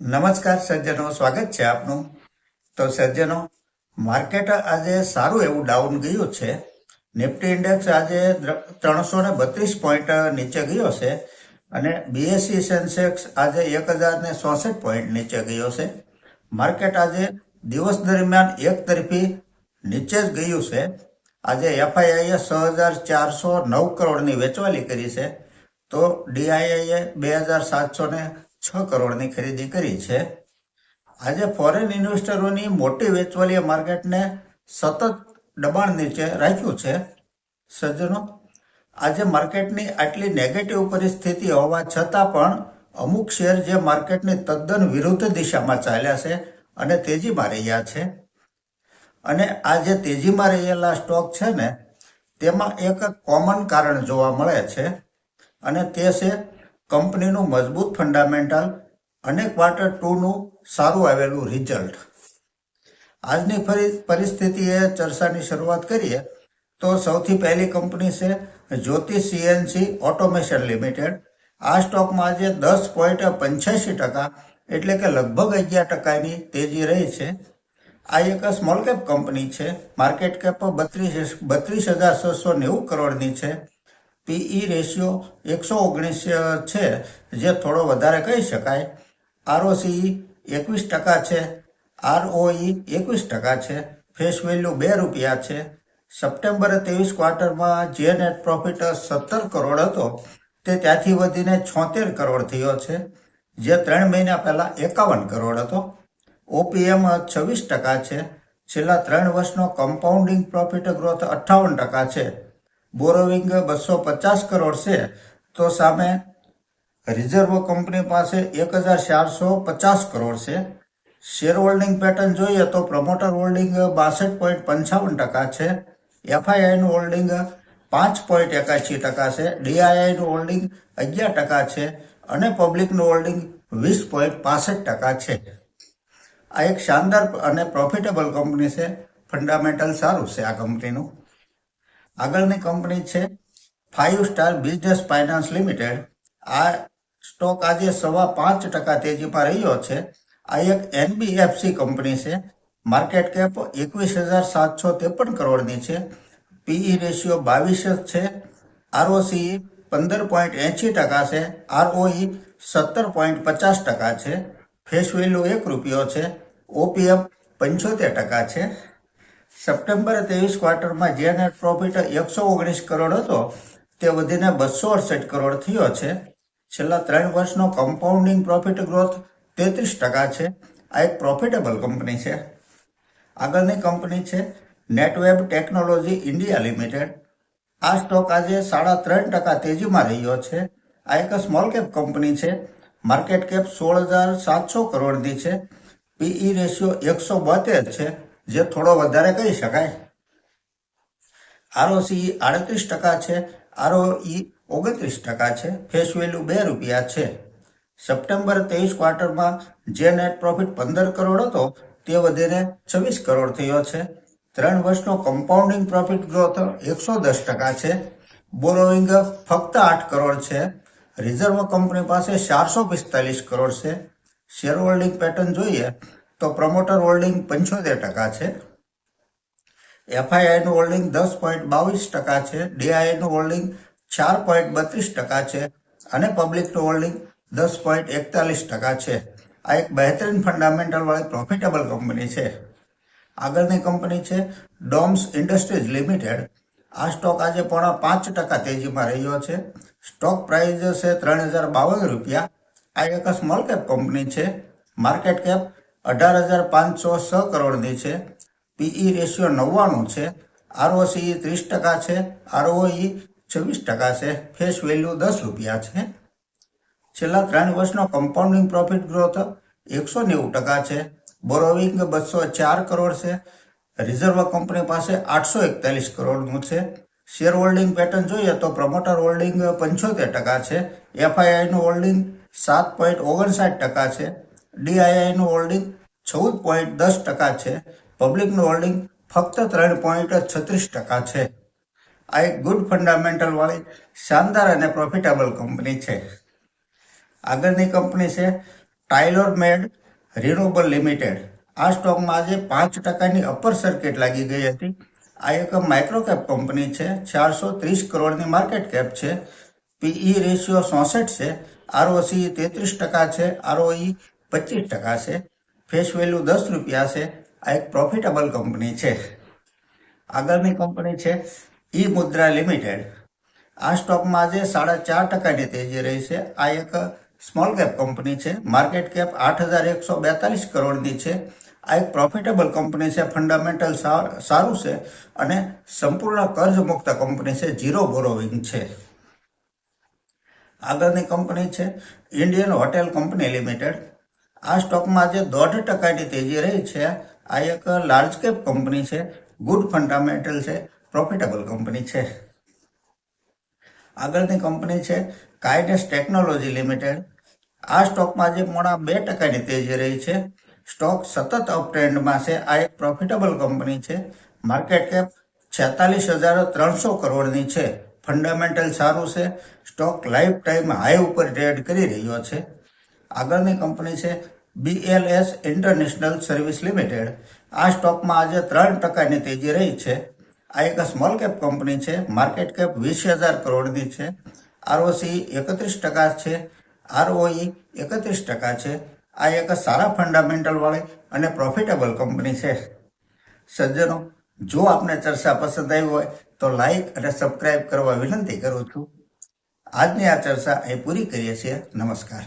નમસ્કાર સજ્જનો, સ્વાગત છે આપનું. તો સજ્જનો, માર્કેટ આજે સારું એવું ડાઉન ગયું છે. નિફ્ટી ઇન્ડેક્સ આજે ત્રણસો ને બત્રીસ પોઈન્ટ નીચે ગયો છે અને બીએસસી સેન્સેક્સ આજે એક હજાર ને ચોસઠ પોઈન્ટ નીચે ગયો છે. માર્કેટ આજે દિવસ દરમિયાન એક તરફી નીચે જ ગયું છે. આજે એફઆઈઆઈએ છ હજાર ચારસો નવ કરોડની વેચવાલી કરી છે. તો ડીઆઈઆઈએ બે હજાર સાતસો ને છ કરોડની ખરીદી કરી છે. આજે ફોરેન ઇન્વેસ્ટરોની મોટી વેચવાલીએ માર્કેટને સતત દબાણ નીચે રાખ્યું છે. સજ્જનો, આજે માર્કેટની આટલી નેગેટિવ પરિસ્થિતિ હોવા છતાં પણ અમુક શેર જે માર્કેટની તદ્દન વિરુદ્ધ દિશામાં ચાલ્યા છે અને તેજીમાં રહ્યા છે. અને આ જે તેજીમાં રહેલા સ્ટોક છે ને, તેમાં એક કોમન કારણ જોવા મળે છે. અને તે છે કંપનીનું મજબૂત ફંડામેન્ટલ અને ક્વાર્ટર ટુનું સારું આવેલું રિઝલ્ટ. આજની પરિસ્થિતિએ ચર્ચાની શરૂઆત કરીએ તો સૌથી પહેલી કંપની છે જ્યોતિ સીએનસી ઓટોમેશન લિમિટેડ. આ સ્ટોકમાં આજે દસ પોઈન્ટ પંચ્યાસી ટકા એટલે કે લગભગ અગિયાર ટકાની તેજી રહી છે. આ એક સ્મોલ કેપ કંપની છે. માર્કેટ કેપ બત્રીસ બત્રીસ હજાર છસો નેવું કરોડની છે. પીઈ રેશિયો એકસો ઓગણીસ છે, જે થોડો વધારે કહી શકાય. આરઓસી એકવીસ ટકા છે. આરઓઈ એકવીસ ટકા છે. ફેસ વેલ્યુ બે રૂપિયા છે. સપ્ટેમ્બર ત્રેવીસ ક્વાર્ટરમાં જે નેટ પ્રોફિટ સત્તર કરોડ હતો, તે ત્યાંથી વધીને છોતેર કરોડ થયો છે, જે ત્રણ મહિના પહેલાં એકાવન કરોડ હતો. ઓપીએમ છવ્વીસ ટકા છે. છેલ્લા ત્રણ વર્ષનો કમ્પાઉન્ડિંગ પ્રોફિટ ગ્રોથ અઠ્ઠાવન ટકા છે. બોરોવિંગ બસો પચાસ કરોડ છે, તો સામે રિઝર્વ કંપની પાસે એક હજાર ચારસો પચાસ કરોડ છે. શેર હોલ્ડિંગ પેટર્ન જોઈએ તો પ્રમોટર હોલ્ડિંગ બાસઠ પોઈન્ટ પંચાવન ટકા છે. એફઆઈઆઈનું હોલ્ડિંગ પાંચ પોઈન્ટ એકાસી ટકા છે. ડીઆઈઆઈનું હોલ્ડિંગ અગિયાર ટકા છે અને પબ્લિકનું હોલ્ડિંગ વીસ પોઈન્ટ પાસઠ ટકા છે. આ એક શાનદાર અને પ્રોફિટેબલ કંપની છે. ફંડામેન્ટલ સારું છે આ કંપનીનું. આગળની કંપની છે five star business finance limited. આ સ્ટોક આજે સવા પાંચ ટકા તેજીમાં રહ્યો છે. આ એક એનબીએફસી કંપની છે. માર્કેટ કેપ એકવીસ હજાર સાતસો ત્રેપન કરોડની છે. પીઈ રેશિયો બાવીસ જ છે. આરઓસી પંદર પોઈન્ટ એંશી ટકા છે. આરઓઈ સત્તર પોઈન્ટ પચાસ ટકા છે. ફેસ વેલ્યુ એક રૂપિયો છે. ઓપીએફ પંચોતેર ટકા છે. સપ્ટેમ્બર ત્રેવીસ ક્વાર્ટરમાં જે નેટ પ્રોફિટ એકસો ઓગણીસ કરોડ હતો, તે વધીને બસો અડસઠ કરોડ થયો છે. છેલ્લા ત્રણ વર્ષનો કમ્પાઉન્ડિંગ પ્રોફિટ ગ્રોથ તેત્રીસ ટકા છે. આ એક પ્રોફિટેબલ કંપની છે. આગળની કંપની છે નેટવેબ ટેકનોલોજી ઇન્ડિયા લિમિટેડ આ સ્ટોક આજે સાડા ત્રણ ટકા તેજીમાં રહ્યો છે. આ એક સ્મોલ કેપ કંપની છે. માર્કેટ કેપ સોળ હજાર સાતસો કરોડની છે. પીઈ રેશિયો એકસો બોતેર છે. જે થોડો વધારે કહી શકાય. આરઓસી આડત્રીસ ટકા છે, આરઓઈ ઓગણત્રીસ ટકા છે, ફેસ વેલ્યુ બે રૂપિયા છે. સપ્ટેમ્બર ત્રેવીસ ક્વાર્ટરમાં જે નેટ પ્રોફિટ પંદર કરોડ હતો, તે વધીને છવ્વીસ કરોડ થયો છે. ત્રણ વર્ષનો કમ્પાઉન્ડિંગ પ્રોફિટ ગ્રોથ એકસો દસ ટકા છે. બોરોઈંગ ફક્ત આઠ કરોડ છે. રિઝર્વ કંપની પાસે ચારસો પિસ્તાલીસ કરોડ છે. શેર હોલ્ડિંગ પેટર્ન જોઈએ તો પ્રમોટર હોલ્ડિંગ પંચોતેર ટકા છે. એફઆઈઆઈનું હોલ્ડિંગ દસ પોઈન્ટ બાવીસ ટકા છે. ડીઆઈનું હોલ્ડિંગ ચાર પોઈન્ટ બત્રીસ ટકા છે. અને પબ્લિકનું હોલ્ડિંગ દસ પોઈન્ટ એકતાલીસ ટકા છે. આ એક બહેતરીન ફંડામેન્ટલવાળી પ્રોફિટેબલ કંપની છે. આગળની કંપની છે ડોમ્સ ઇન્ડસ્ટ્રીઝ લિમિટેડ આ સ્ટોક આજે પોણા પાંચ ટકા તેજીમાં રહ્યો છે. સ્ટોક પ્રાઇસ છે ત્રણ હજાર બાવન રૂપિયા. આ એક સ્મોલ કેપ કંપની છે. માર્કેટ કેપ અઢાર હજાર પાંચસો છ કરોડની છે. પીઈ રેશિયો નવ્વાણું છે. આરઓસી ત્રીસ ટકા છે. આરઓઈ છવ્વીસ ટકા છે. ફેસ વેલ્યુ દસ રૂપિયા છે. છેલ્લા ત્રણ વર્ષનો કમ્પાઉન્ડિંગ પ્રોફિટ ગ્રોથ એકસો નેવું ટકા છે. બોરોવિંગ બસો ચાર કરોડ છે. રિઝર્વ કંપની પાસે આઠસો એકતાલીસ કરોડનું છે. શેર હોલ્ડિંગ પેટર્ન જોઈએ તો પ્રમોટર હોલ્ડિંગ પંચોતેર ટકા છે. એફઆઈઆઈનું હોલ્ડિંગ સાત પોઈન્ટ ઓગણસાઠ ટકા છે. ડીઆઈઆઈનું હોલ્ડિંગ ચૌદ પોઈન્ટ દસ ટકા છે. પબ્લિકનું હોલ્ડિંગ ફક્ત ત્રણ પોઈન્ટ છત્રીસ ટકા છે. આ એક ગુડ ફંડામેન્ટલવાળી શાનદાર અને પ્રોફિટેબલ કંપની છે. આગળની કંપની છે ટાઇલર મેડ રિન્યુએબલ લિમિટેડ આ સ્ટોકમાં આજે પાંચ ટકાની અપર સર્કિટ લાગી ગઈ હતી. આ એક માઇક્રોકેપ કંપની છે. ચારસો ત્રીસ કરોડની માર્કેટ કેપ છે. પીઈ રેશિયો ચોસઠ છે. આરઓસી તેત્રીસ ટકા છે. આરઓઈ પચીસ ટકા છે. ફેસ વેલ્યુ દસ રૂપિયા છે આ એક પ્રોફિટેબલ કંપની છે. આગળની કંપની છે ઈ મુદ્રા લિમિટેડ. આ સ્ટોકમાં આજે સાડા ચાર ટકાની તેજી રહી છે. આ એક સ્મોલ કેપ કંપની છે. માર્કેટ કેપ આઠ હજાર એકસો બેતાલીસ કરોડની છે. આ એક પ્રોફિટેબલ કંપની છે. ફંડામેન્ટલ સારું છે અને સંપૂર્ણ કર્જ મુક્ત કંપની છે. ઝીરો બોરોવિંગ છે. આગળની કંપની છે ઇન્ડિયન હોટેલ કંપની લિમિટેડ આ સ્ટોકમાં આજે દોઢ ટકાની તેજી રહી છે. આ એક લાર્જ કેપ કંપની છે. ગુડ ફંડામેન્ટલ છે. પ્રોફિટેબલ કંપની છે. આગળની કંપની છે કાઇડેસ ટેકનોલોજી લિમિટેડ. આ સ્ટોકમાં આજે મોડા બે ટકાની તેજી રહી છે. સ્ટોક સતત અપ ટ્રેન્ડમાં છે. આ એક પ્રોફિટેબલ કંપની છે. માર્કેટ કેપ છેતાલીસ હજાર ત્રણસો કરોડની છે. ફંડામેન્ટલ સારું છે. સ્ટોક લાઈફ ટાઈમ હાઈ ઉપર ટ્રેડ કરી રહ્યો છે. આગળની કંપની છે બીએલએસ ઇન્ટરનેશનલ સર્વિસ લિમિટેડ આ સ્ટોકમાં આજે ત્રણ ટકાની તેજી રહી છે. આ એક સ્મોલ કેપ કંપની છે. માર્કેટ કેપ વીસ હજાર કરોડની છે. આરઓસી એકત્રીસ ટકા છે. આરઓઈ એકત્રીસ ટકા છે. આ એક સારા ફંડામેન્ટલવાળી અને પ્રોફિટેબલ કંપની છે. સજ્જનો, જો આપને ચર્ચા પસંદ આવી હોય તો લાઈક અને સબસ્ક્રાઇબ કરવા વિનંતી કરું છું. આજની આ ચર્ચા અહીં પૂરી કરીએ છીએ. નમસ્કાર.